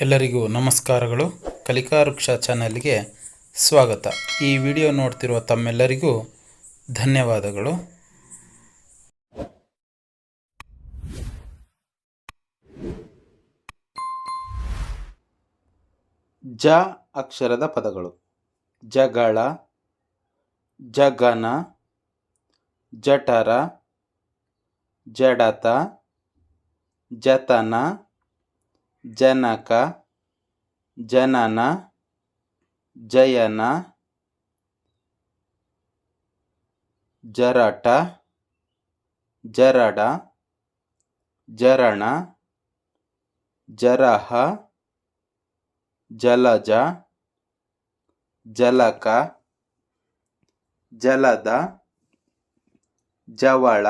ಎಲ್ಲರಿಗೂ ನಮಸ್ಕಾರಗಳು. ಕಲಿಕಾ ವೃಕ್ಷ ಚಾನಲ್ಗೆ ಸ್ವಾಗತ. ಈ ವಿಡಿಯೋ ನೋಡ್ತಿರುವ ತಮ್ಮೆಲ್ಲರಿಗೂ ಧನ್ಯವಾದಗಳು. ಜ ಅಕ್ಷರದ ಪದಗಳು. ಜಗಳ, ಜಗನ, ಜಠರ, ಜಡತ, ಜತನ ಜನಕ ಜನನ ಜಯನ ಜರಟ ಜರಡ ಜರಣ ಜರಹ ಜಲಜ ಜಲಕ ಜಲದ ಜವಳ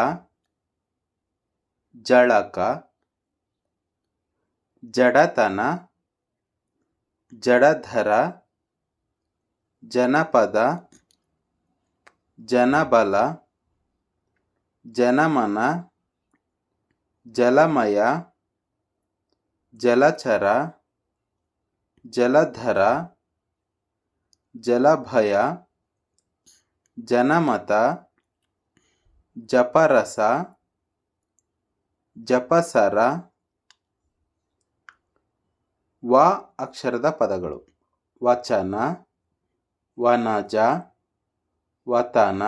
ಜಳಕ ಜಡತನ ಜಡಧರ ಜನಪದ ಜನಬಲ ಜನಮನ ಜಲಮಯ ಜಲಚರ ಜಲಧರ ಜಲಭಯ ಜನಮತ ಜಪರಸ ಜಪಸರ ವ ಅಕ್ಷರದ ಪದಗಳು. ವಚನ, ವನಜ, ವತನ,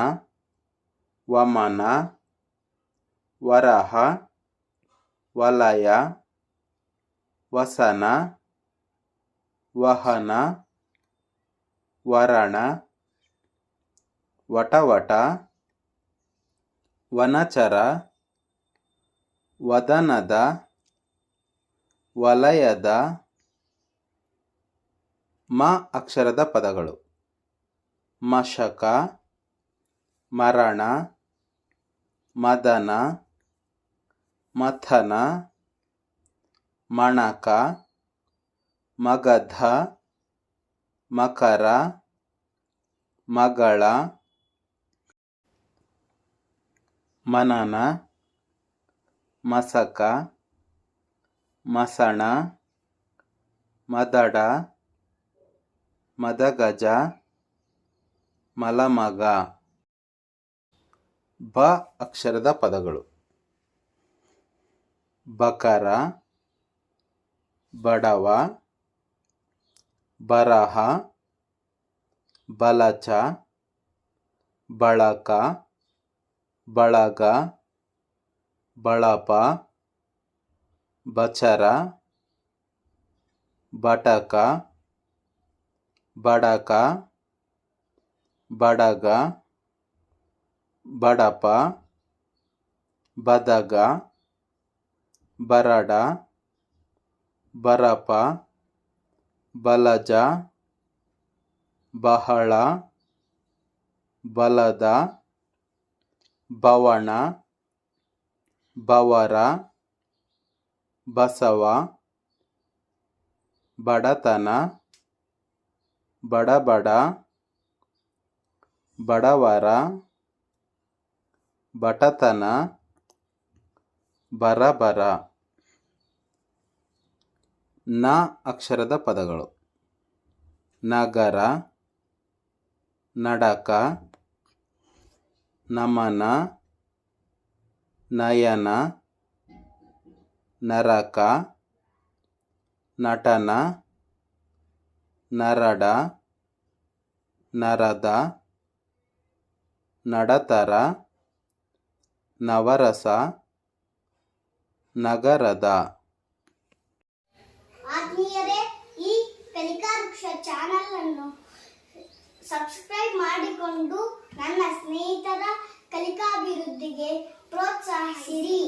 ವಮನ, ವರಹ, ವಲಯ, ವಸನ, ವಹನ, ವರಣ, ವಟವಟ, ವನಚರ, ವದನದ, ವಲಯದ ಮ ಅಕ್ಷರದ ಪದಗಳು. ಮಶಕ, ಮರಣ, ಮದನ, ಮಥನ, ಮಣಕ, ಮಗಧ, ಮಕರ, ಮಗಳ, ಮನನ, ಮಸಕ, ಮಸಣ, ಮದಡ ಮದಗಜ ಮಲಮಗ. ಬ ಅಕ್ಷರದ ಪದಗಳು. ಬಕರ ಬಡವ ಬರಹ ಬಲಚ ಬಳಕ ಬಳಗ ಬಳಪ ಬಚರ ಬಟಕ. ಬಡಕ ಬಡಗ ಬಡಪ ಬದಗ ಬರಡ ಬರಪ ಬಲಜ ಬಹಳ ಬಲದ ಬವಣ ಬವರ ಬಸವ ಬಡತನ ಬಡಬಡ ಬಡವರ ಬಟತನ ಬರಬರ. ನ ಅಕ್ಷರದ ಪದಗಳು. ನಗರ ನಡಕ ನಮನ ನಯನ ನರಕ ನಟನ. ನರಡ, ನರದ, ನಡತರ, ನವರಸ, ನಗರದ. ಆತ್ಮೀಯರೇ, ಈ ಕಲಿಕಾ ವೃಕ್ಷ ಚಾನಲ್ ಅನ್ನು ಸಬ್ಸ್ಕ್ರೈಬ್ ಮಾಡಿಕೊಂಡು ನನ್ನ ಸ್ನೇಹಿತರ ಕಲಿಕಾಭಿವೃದ್ಧಿಗೆ ಪ್ರೋತ್ಸಾಹಿಸಿರಿ